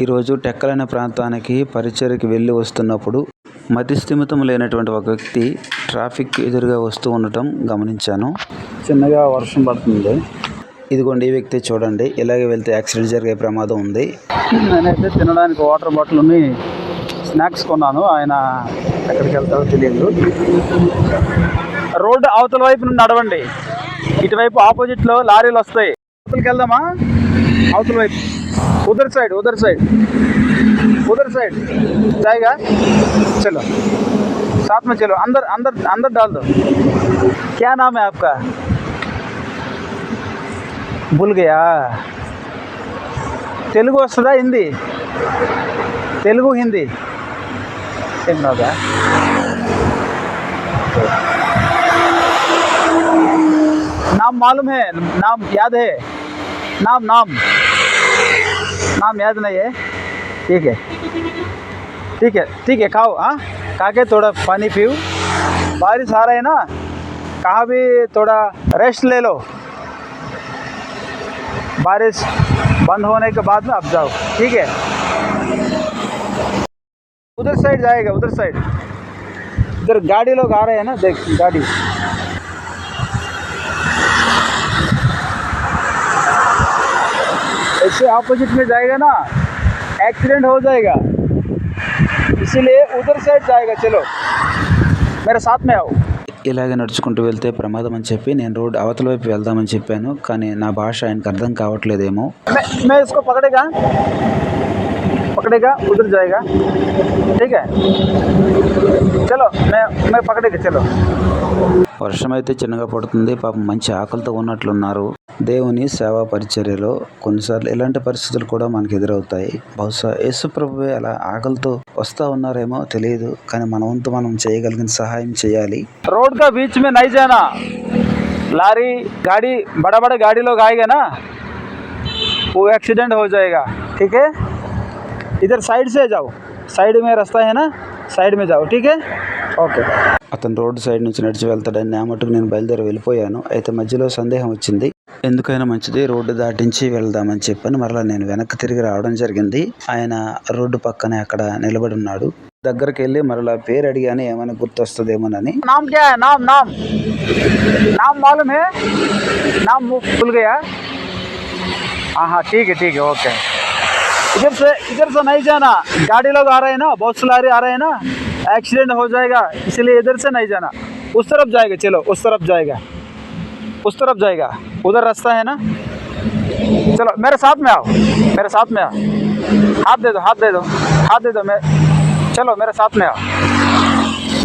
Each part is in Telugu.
ఈరోజు టెక్కల్ అనే ప్రాంతానికి పరిచయకి వెళ్ళి వస్తున్నప్పుడు మతి స్థిమితం లేనటువంటి ఒక వ్యక్తి ట్రాఫిక్ ఎదురుగా వస్తూ ఉండటం గమనించాను. చిన్నగా వర్షం పడుతుంది. ఇదిగోండి ఈ వ్యక్తి చూడండి. ఇలాగే వెళ్తే యాక్సిడెంట్ జరిగే ప్రమాదం ఉంది. నేనైతే తినడానికి వాటర్ బాటిల్ ఉంది స్నాక్స్ కొన్నాను. ఆయన ఎక్కడికి వెళ్తారో తెలియదు. రోడ్డు అవతల వైపు నుండి నడవండి. ఇటువైపు ఆపోజిట్లో లారీలు వస్తాయి. అవతలకి వెళ్దామా? అవతల వైపు. ఉదర్ సైడ్ ఉదర్ సైడ్ ఉదర్ సైడ్ जाएगा चलो साथ में चलो अंदर अंदर अंदर डाल दो क्या नाम है आपका भूल गया తెలుగు వస్తుందా హిందీ తెలుగు హిందీ ఏం రాదా नाम मालूम है नाम याद है नाम नाम नाम याद नहीं है। ठीक है। ठीक है ठीक है, खाओ हाँ? खा के थोड़ा पानी पियो बारिश आ रहा है ना, कहाँ भी थोड़ा रेस्ट ले लो। बारिश बंद होने के बाद में आप जाओ। ठीक है? उधर साइड जाएगा, उधर साइड इधर गाड़ी लोग आ रहे हैं ना, देख, गाड़ी। ऐसे ऑपोजिट में जाएगा ना एक्सीडेंट हो जाएगा इसीलिए उधर साइड जाएगा चलो मेरे साथ में आओ ఇలాగే నడుచుకుంటూ వెళ్తే ప్రమాదం అని చెప్పి నేను రోడ్ అవతల వైపు వెళ్దామని చెప్పాను కానీ నా భాష ఆయనకు అర్థం కావట్లేదేమో मैं मैं इसको पकड़ेगा पकड़ेगा उधर जाएगा ठीक है चलो मैं मैं पकड़ेगा चलो వర్షం అయితే చిన్నగా పడుతుంది పాపం మంచి ఆకలితో ఉన్నట్లున్నారు దేవుని సేవా పరిచర్యలో కొన్నిసార్లు ఇలాంటి పరిస్థితులు కూడా మనకు ఎదురవుతాయి బహుశా యేసు ప్రభువే అలా ఆకలితో వస్తా ఉన్నారేమో తెలియదు కానీ మన వంతు మనం చేయగలిగిన సహాయం చేయాలి रोड का बीच में नहीं जाना लारी गाड़ी बड़ा बड़ा गाड़ी लोग आएगा ना वो एक्सीडेंट हो जाएगा ठीक है इधर साइड से जाओ साइड में रास्ता है ना साइड में जाओ ठीक है ओके అతను రోడ్డు సైడ్ నుంచి నడిచి వెళ్తాడని నా మటుకు నేను బయలుదేరి వెళ్ళిపోయాను అయితే మధ్యలో సందేహం వచ్చింది ఎందుకైనా మంచిది రోడ్డు దాటించి వెళ్దామని చెప్పని మరలా నేను వెనక్కి తిరిగి రావడం జరిగింది ఆయన రోడ్డు పక్కనే అక్కడ నిలబడి ఉన్నాడు దగ్గరికి వెళ్ళి మరలా పేరు అడిగాను ఏమైనా గుర్తొస్తుందేమోనని नाम क्या है नाम नाम नाम मालूम है नाम वो भूल गया हाँ हाँ ठीक है ठीक है ओके इधर से इधर से नहीं जाना गाड़ी लोग आ रहे हैं ना बहुत से लारी आ रहे हैं ना एक्सीडेंट हो जाएगा इसलिए इधर से नहीं जाना उस तरफ जाएगा चलो उस तरफ जाएगा उस तरफ जाएगा उधर रास्ता है ना चलो मेरे साथ में आओ मेरे साथ में आओ हाथ दे दो हाथ दे दो हाथ दे दो मैं चलो मेरे साथ में आओ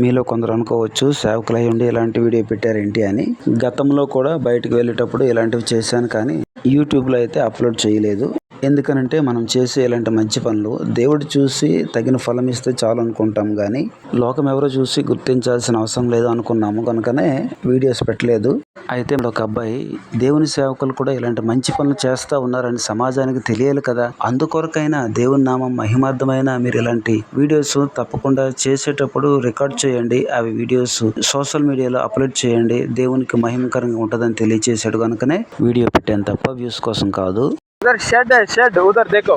మీలో కొందరు అనుకోవచ్చు సేవకులై ఉండి ఇలాంటి వీడియో పెట్టారేంటి అని గతంలో కూడా బయటకు వెళ్ళేటప్పుడు ఇలాంటివి చేశాను కానీ యూట్యూబ్లో అయితే అప్లోడ్ చేయలేదు ఎందుకనంటే మనం చేసే ఇలాంటి మంచి పనులు దేవుడు చూసి తగిన ఫలం ఇస్తే చాలు అనుకుంటాం కానీ లోకం ఎవరో చూసి గుర్తించాల్సిన అవసరం లేదు అనుకున్నాము కనుకనే వీడియోస్ పెట్టలేదు. అయితే ఒక అబ్బాయి దేవుని సేవకులు కూడా ఇలాంటి మంచి పనులు చేస్తూ ఉన్నారని సమాజానికి తెలియాలి కదా. అందుకొరకైనా దేవుని నామం మహిమార్థమైన మీరు ఇలాంటి వీడియోస్ తప్పకుండా చేసేటప్పుడు రికార్డ్ చేయండి. అవి వీడియోస్ సోషల్ మీడియాలో అప్లోడ్ చేయండి. దేవునికి మహిమకరంగా ఉంటుందని తెలియజేశాడు కనుకనే వీడియో పెట్టాను తప్ప వ్యూస్ కోసం కాదు. उधर शेड है शेड उधर देखो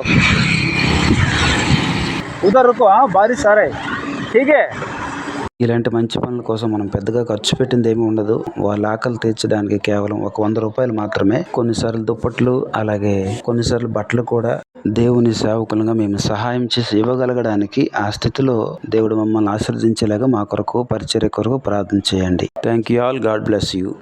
उधर रुको हाँ बारिश आ रहा है ठीक है ఇలాంటి మంచి పనుల కోసం మనం పెద్దగా ఖర్చు పెట్టింది ఏమీ ఉండదు వాళ్ళ ఆకలి తీర్చడానికి కేవలం ఒక వంద రూపాయలు మాత్రమే కొన్నిసార్లు దుప్పట్లు అలాగే కొన్నిసార్లు బట్టలు కూడా దేవుని సేవకులుగా మేము సహాయం చేసి ఇవ్వగలగడానికి ఆ స్థితిలో దేవుడు మమ్మల్ని ఆశీర్వదించేలాగా మా కొరకు పరిచర్య కొరకు ప్రార్థన చేయండి thank you all God bless you